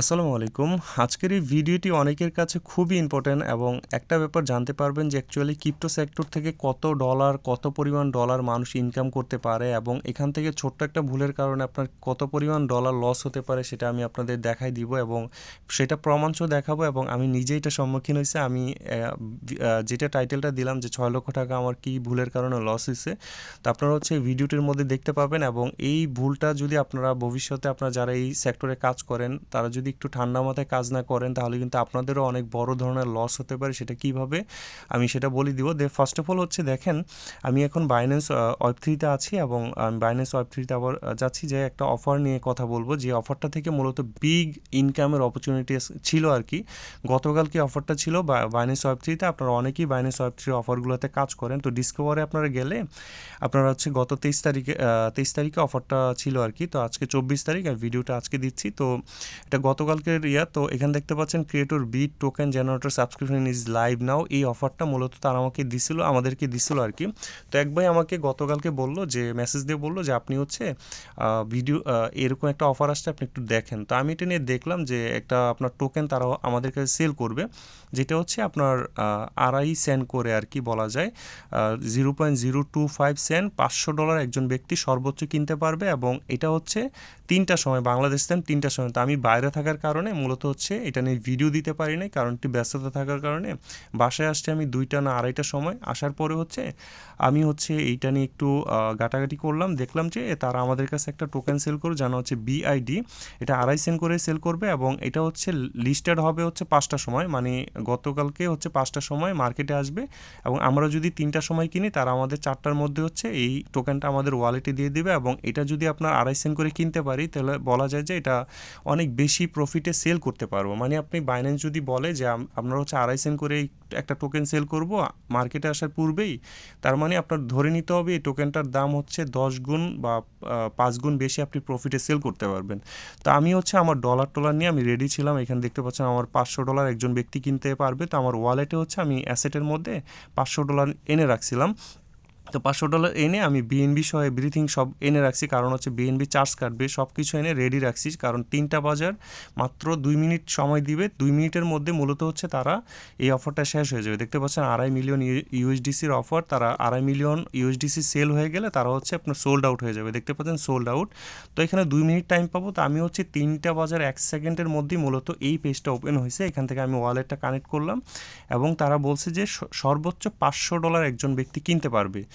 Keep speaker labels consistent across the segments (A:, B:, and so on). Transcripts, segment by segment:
A: আসসালামু আলাইকুম। আজকের এই ভিডিওটি অনেকের কাছে খুবই ইম্পর্ট্যান্ট এবং একটা ব্যাপার জানতে পারবেন যে অ্যাকচুয়ালি ক্রিপ্টো সেক্টর থেকে কত ডলার কত পরিমাণ ডলার মানুষ ইনকাম করতে পারে এবং এখান থেকে ছোট্ট একটা ভুলের কারণে আপনার কত পরিমাণ ডলার লস হতে পারে সেটা আমি আপনাদের দেখাই দিব এবং সেটা প্রমাণসহ দেখাবো এবং আমি নিজেই এটা সম্মুখীন হয়েছে। আমি যেটা টাইটেলটা দিলাম যে ছয় লক্ষ টাকা আমার কি ভুলের কারণে লস হয়েছে, তো আপনারা হচ্ছে ভিডিওটির মধ্যে দেখতে পাবেন এবং এই ভুলটা যদি আপনারা ভবিষ্যতে আপনারা যারা এই সেক্টরে কাজ করেন, তারা যদি একটু ঠান্ডা মাথায় কাজ না করেন, তাহলে কিন্তু আপনাদেরও অনেক বড় ধরনের লস হতে পারে। সেটা কীভাবে? আমি সেটা বলে দিব। দে ফার্স্ট অফ অল হচ্ছে, দেখেন, আমি এখন বাইন্যান্স ওয়েব থ্রিতে আছি এবং আমি বাইন্যান্স ওয়েব থ্রিতে আবার যাচ্ছি যে একটা অফার নিয়ে কথা বলব। যে অফারটা থেকে মূলত বিগ ইনকামের অপরচুনিটি ছিল আর কি। গতকাল কি অফারটা ছিল? বাইন্যান্স ওয়েব থ্রিতে আপনারা অনেকেই বাইন্যান্স ওয়েব থ্রি অফারগুলোতে কাজ করেন। তো ডিসকভারে আপনারা গেলে আপনারা হচ্ছে গত তেইশ তারিখে তেইশ তারিখে অফারটা ছিল আর কি। তো আজকে চব্বিশ তারিখ আর ভিডিওটা আজকে দিচ্ছি। তো এটা গতকালকের ইয়া, তো এখানে দেখতে পাচ্ছেন creator bit token generator subscription is live now এই অফারটা মূলত তারা আমাকে দিছিল, আমাদেরকে দিছিল আর কি। তো এক ভাই আমাকে গতকালকে বলল যে মেসেজ দিয়ে বলল যে, আপনি হচ্ছে ভিডিও এরকম একটা অফার আসছে, আপনি একটু দেখেন। তো আমি এটা নিয়ে দেখলাম যে, একটা আপনার টোকেন তারা আমাদের কাছে সেল করবে, যেটা হচ্ছে আপনার আড়াই সেন্ট করে আর কি বলা যায়। Zero point zero two five cent পাঁচশো ডলার একজন ব্যক্তি সর্বোচ্চ কিনতে পারবে এবং এটা হচ্ছে তিনটা সময়, বাংলাদেশ টাইম তিনটার সময়। তো আমি বাইরে থাকার কারণে, মূলত হচ্ছে এটা নিয়ে ভিডিও দিতে পারি নাই, কারণ একটু ব্যস্ততা থাকার কারণে বাসায় আসছে আমি দুইটা না আড়াইটার সময় আসার পরে হচ্ছে আমি হচ্ছে এইটা নিয়ে একটু ঘাটাঘাটি করলাম, দেখলাম যে তারা আমাদের কাছে একটা টোকেন সেল করে জানা হচ্ছে বিআইডি এটা আড়াই সেন্ট করে সেল করবে এবং এটা হচ্ছে লিস্টেড হবে হচ্ছে পাঁচটার সময় মানে গতকালকে হচ্ছে পাঁচটার সময় মার্কেটে আসবে এবং আমরা যদি তিনটার সময় কিনি, তারা আমাদের চারটার মধ্যে হচ্ছে এই টোকেনটা আমাদের ওয়ালেটে দিয়ে দেবে এবং এটা যদি আপনার আড়াই সেন্ট করে কিনতে পারি, তাহলে বলা যায় যে এটা অনেক বেশি প্রফিটে সেল করতে পারব। মানে আপনি বাইন্যান্স যদি বলে যে আপনার হচ্ছে আড়াই সেন্ট করে একটা টোকেন সেল করব মার্কেটে আসার পূর্বেই, তার মানে আপনার ধরে নিতে হবে এই টোকেনটার দাম হচ্ছে দশ গুণ বা পাঁচ গুণ বেশি আপনি প্রফিটে সেল করতে পারবেন। তো আমি হচ্ছে আমার ডলার টলার নিয়ে আমি রেডি ছিলাম। এখানে দেখতে পাচ্ছেন আমার পাঁচশো ডলার একজন ব্যক্তি কিনতে পারবে। তো আমার ওয়ালেটে হচ্ছে আমি অ্যাসেটের মধ্যে পাঁচশো ডলার এনে রাখছিলাম। তো পাঁচশো ডলার এনে আমি বিএনবি সহ এভরিথিং সব এনে রাখছি। কারণ হচ্ছে বিএনবি চার্জ কাটবে সব কিছু এনে রেডি রাখছি। কারণ তিনটা বাজার মাত্র দুই মিনিট সময় দিবে। দুই মিনিটের মধ্যে মূলত হচ্ছে তারা এই অফারটা শেষ হয়ে যাবে। দেখতে পাচ্ছেন আড়াই মিলিয়ন ইউএসডিসির অফার তারা আড়াই মিলিয়ন ইউএসডিসি সেল হয়ে গেলে তারা হচ্ছে আপনার সোল্ড আউট হয়ে যাবে। দেখতে পাচ্ছেন সোল্ড আউট তো এখানে দুই মিনিট টাইম পাবো। তো আমি হচ্ছে তিনটা বাজার এক সেকেন্ডের মধ্যেই মূলত এই পেজটা ওপেন হয়েছে। এখান থেকে আমি ওয়ালেটটা কানেক্ট করলাম এবং তারা বলছে যে সর্বোচ্চ পাঁচশো ডলার একজন ব্যক্তি কিনতে পারবে।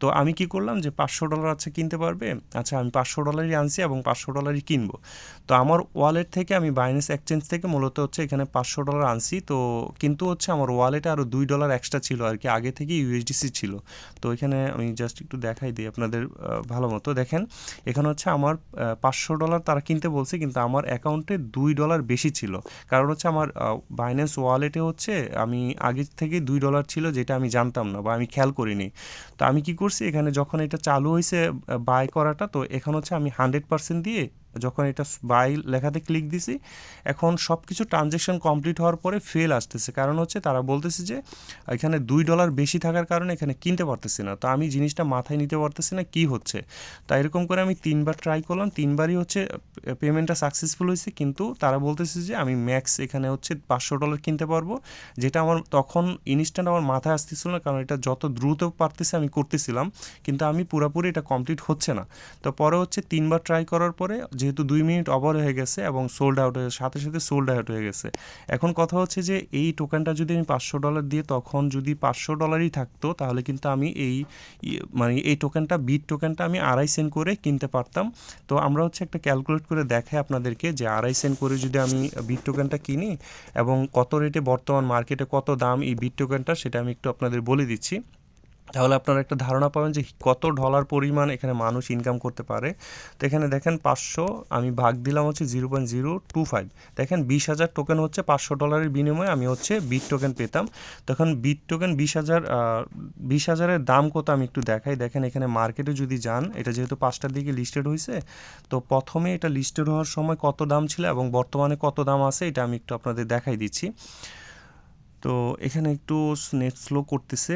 A: তো আমি কি করলাম যে পাঁচশো ডলার আছে কিনতে পারবে? আচ্ছা আমি পাঁচশো ডলারই আনছি এবং পাঁচশো ডলারই কিনবো। তো আমার ওয়ালেট থেকে আমি বাইন্যান্স এক্সচেঞ্জ থেকে মূলত হচ্ছে এখানে পাঁচশো ডলার আনছি। তো কিন্তু হচ্ছে আমার ওয়ালেটে আরও দুই ডলার এক্সট্রা ছিল আর কি, আগে থেকে ইউএসডিসি ছিল। তো এখানে আমি জাস্ট একটু দেখাই দিই আপনাদের ভালো মতো। দেখেন, এখানে হচ্ছে আমার পাঁচশো ডলার তারা কিনতে বলছে, কিন্তু আমার অ্যাকাউন্টে দুই ডলার বেশি ছিল। কারণ হচ্ছে আমার বাইন্যান্স ওয়ালেটে হচ্ছে আমি আগে থেকে দুই ডলার ছিল, যেটা আমি জানতাম না বা আমি খেয়াল করিনি। তো আমি কী করছি এখানে যখন এটা চালু হয়েছে বাই করাটা তো এখন হচ্ছে আমি হান্ড্রেড পার্সেন্ট দিয়ে যখন এটা বাই লেখাতে ক্লিক দিছি, এখন সব কিছু ট্রানজ্যাকশন কমপ্লিট হওয়ার পরে ফেল আসতেছে। কারণ হচ্ছে তারা বলতেছে যে, এখানে দুই ডলার বেশি থাকার কারণে এখানে কিনতে পারতেছি না। তো আমি জিনিসটা মাথায় নিতে পারতেছি না, কি হচ্ছে? তা এরকম করে আমি তিনবার ট্রাই করলাম। তিনবারই হচ্ছে পেমেন্টটা সাকসেসফুল হয়েছে। কিন্তু তারা বলতেছে যে, আমি ম্যাক্স এখানে হচ্ছে পাঁচশো ডলার কিনতে পারব। যেটা আমার, তখন ইনস্ট্যান্ট আমার মাথায় আসতেছিল না। কারণ এটা যত দ্রুত পারতেছে আমি করতেছিলাম। কিন্তু আমি পুরোপুরি এটা কমপ্লিট হচ্ছে না। তো পরে হচ্ছে তিনবার ট্রাই করার পরে যেহেতু দুই মিনিট ওভার হয়ে গেছে এবং সোল্ড আউট হয়ে সাথে সাথে সোল্ড আউট হয়ে গেছে। এখন কথা হচ্ছে যে, এই টোকেনটা যদি আমি পাঁচশো ডলার দিয়ে তখন যদি পাঁচশো ডলারই থাকতো, তাহলে কিন্তু আমি এই মানে এই টোকেনটা বিট টোকেনটা আমি আড়াই সেন্ট করে কিনতে পারতাম। তো আমরা হচ্ছে একটা ক্যালকুলেট করে দেখাই আপনাদেরকে যে আড়াই সেন্ট করে যদি আমি বিট টোকেনটা কিনি এবং কত রেটে বর্তমান মার্কেটে কত দাম এই বিট টোকেনটা সেটা আমি একটু আপনাদের বলে দিচ্ছি। তাহলে আপনারা একটা ধারণা পাবেন যে কত ডলার পরিমাণ এখানে মানুষ ইনকাম করতে পারে। তো এখানে দেখেন পাঁচশো, আমি ভাগ দিলাম হচ্ছে zero point zero two five দেখেন বিশ হাজার টোকেন হচ্ছে পাঁচশো ডলারের বিনিময়ে আমি হচ্ছে বিট টোকেন পেতাম। তখন বিট টোকেন বিশ হাজার বিশ হাজারের দাম কত আমি একটু দেখাই। দেখেন এখানে মার্কেটে যদি যান, এটা যেহেতু পাঁচটার দিকে লিস্টেড হয়েছে তো প্রথমে এটা লিস্টেড হওয়ার সময় কত দাম ছিল এবং বর্তমানে কত দাম আছে, এটা আমি একটু আপনাদের দেখাই দিচ্ছি। তো এখানে একটু নেট স্লো করতেছে।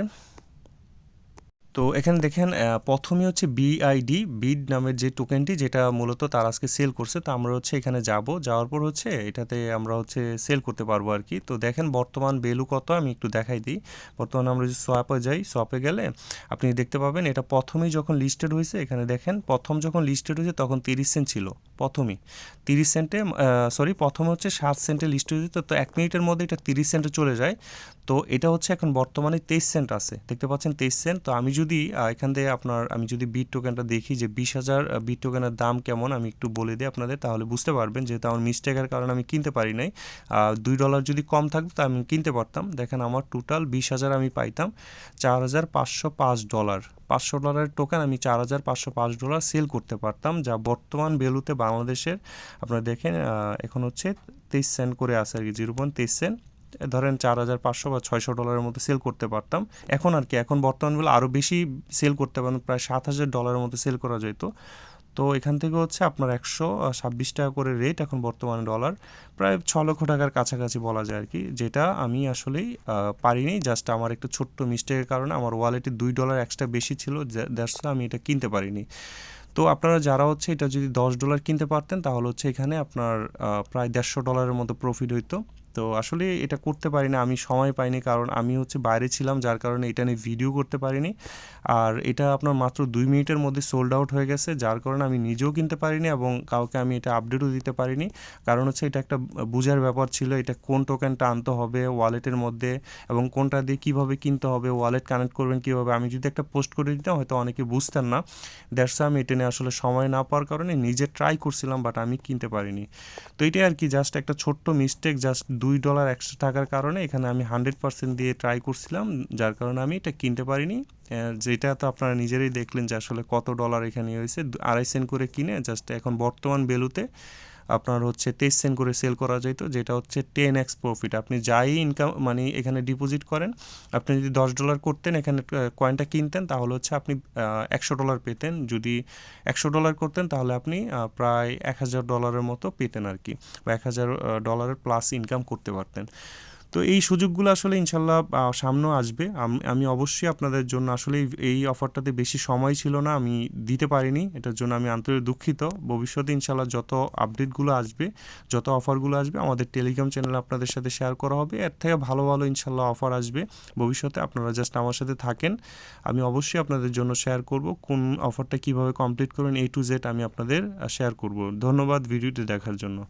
A: তো এখানে দেখেন প্রথমে হচ্ছে বিআইডি বিড নামের যে টোকেনটি যেটা মূলত তার আজকে সেল করছে, তো আমরা হচ্ছে এখানে যাব। যাওয়ার পর হচ্ছে এটাতে আমরা হচ্ছে সেল করতে পারব আর কি। তো দেখেন, বর্তমান ভ্যালু কত, আমি একটু দেখাই দিই। বর্তমানে আমরা যদি সোয়াপে যাই সোয়াপে গেলে আপনি দেখতে পাবেন, এটা প্রথমেই যখন লিস্টেড হয়েছে, এখানে দেখেন, প্রথম যখন লিস্টেড হয়েছে তখন তিরিশ সেন্ট ছিল, প্রথমেই। তিরিশ সেন্টে সরি প্রথমে হচ্ছে সাত সেন্টে লিস্ট হয়েছে, তো এক মিনিটের মধ্যে এটা তিরিশ সেন্টে চলে যায়। তো এটা হচ্ছে এখন বর্তমানে তেইশ সেন্ট আছে। দেখতে পাচ্ছেন তেইশ সেন্ট। তো আমি যদি এখান থেকে আপনার, আমি যদি বিট টোকেনটা দেখি যে বিশ হাজার বিট টোকেনের দাম কেমন, আমি একটু বলে দিই আপনাদের, তাহলে বুঝতে পারবেন যেহেতু আমার মিস্টেকের কারণে আমি কিনতে পারি নাই। দুই ডলার যদি কম থাকতো তা আমি কিনতে পারতাম। দেখেন আমার টোটাল বিশ হাজার আমি পাইতাম চার হাজার পাঁচশো পাঁচ ডলার পাঁচশো ডলারের টোকেন আমি চার হাজার পাঁচশো পাঁচ ডলার সেল করতে পারতাম, যা বর্তমান ভ্যালুতে বাংলাদেশের, আপনারা দেখেন এখন হচ্ছে তেইশ সেন্ট করে আছে আর কি জিরো পয়েন্ট তেইশ সেন্ট। ধরেন চার হাজার পাঁচশো বা ছয়শো ডলারের মতো সেল করতে পারতাম। এখন আর কি, এখন বর্তমান বেলা আরও বেশি সেল করতে পারতাম, প্রায় সাত হাজার ডলারের মতো সেল করা যেত। তো এখান থেকে হচ্ছে আপনার একশো ছাব্বিশ টাকা করে রেট এখন বর্তমানে ডলার প্রায় ছ লক্ষ টাকার কাছাকাছি বলা যায় আর কি, যেটা আমি আসলেই পারিনি। জাস্ট আমার একটা ছোট্ট মিস্টেকের কারণে আমার ওয়ালেটে দুই ডলার এক্সট্রা বেশি ছিল দ্যাটস আমি এটা কিনতে পারিনি। তো আপনারা যারা হচ্ছে এটা যদি দশ ডলার কিনতে পারতেন, তাহলে হচ্ছে এখানে আপনার প্রায় দেড়শো ডলারের মতো প্রফিট হইতো। তো আসলে এটা করতে পারি না আমি সময় পাইনি কারণ আমি হচ্ছে বাইরে ছিলাম, যার কারণে এটা নিয়ে ভিডিও করতে পারিনি। আর এটা আপনার মাত্র দুই মিনিটের মধ্যে সোল্ড আউট হয়ে গেছে, যার কারণে আমি নিজেও কিনতে পারিনি এবং কাউকে আমি এটা আপডেটও দিতে পারিনি। কারণ হচ্ছে এটা একটা বোঝার ব্যাপার ছিল, এটা কোন টোকেনটা আনতে হবে ওয়ালেটের মধ্যে এবং কোনটা দিয়ে কীভাবে কিনতে হবে ওয়ালেট কানেক্ট করবেন কীভাবে, আমি যদি একটা পোস্ট করে দিতাম হয়তো অনেকে বুঝতেন না। দ্যাটস আমি এটা নিয়ে আসলে সময় না পাওয়ার কারণে নিজে ট্রাই করছিলাম বাট আমি কিনতে পারিনি। তো এটাই আর কি জাস্ট একটা ছোট্ট মিস্টেক জাস্ট দুই ডলার এক্সট্রা থাকার কারণে এখানে আমি হান্ড্রেড পার্সেন্ট দিয়ে ট্রাই করছিলাম, যার কারণে আমি এটা কিনতে পারিনি। যেটা তো আপনারা নিজেরাই দেখলেন যে আসলে কত ডলার এখানে হয়েছে আড়াই সেন্ট করে কিনে জাস্ট এখন বর্তমান ভ্যালুতে আপনার হচ্ছে তেইশ সেন্ট করে সেল করা যেত যেটা হচ্ছে টেন এক্স প্রফিট আপনি যাই ইনকাম মানে এখানে ডিপোজিট করেন, আপনি যদি দশ ডলার করতেন, এখানে কয়েনটা কিনতেন, তাহলে হচ্ছে আপনি একশো ডলার পেতেন। যদি একশো ডলার করতেন, তাহলে আপনি প্রায় এক হাজার ডলারের মতো পেতেন আর কি, বা এক হাজার ডলারের প্লাস ইনকাম করতে পারতেন। তো এই সুযোগগুলো আসলে ইনশাল্লাহ আহ, সামনেও আসবে। আমি অবশ্যই আপনাদের জন্য আসলে এই- এই অফারটাতে বেশি সময় ছিল না আমি দিতে পারিনি। এটার জন্য আমি আন্তরিক দুঃখিত। ভবিষ্যতে ইনশাল্লাহ যত আপডেটগুলো আসবে যত অফারগুলো আসবে আমাদের টেলিগ্রাম চ্যানেলে আপনাদের সাথে শেয়ার করা হবে। এর থেকে ভালো ভালো ইনশাল্লাহ অফার আসবে। ভবিষ্যতে আপনারা জাস্ট আমার সাথে থাকেন। আমি অবশ্যই আপনাদের জন্য শেয়ার করব কোন অফারটা কীভাবে কমপ্লিট করবেন এ টু জেড আমি আপনাদের শেয়ার করব। ধন্যবাদ ভিডিওটি দেখার জন্য।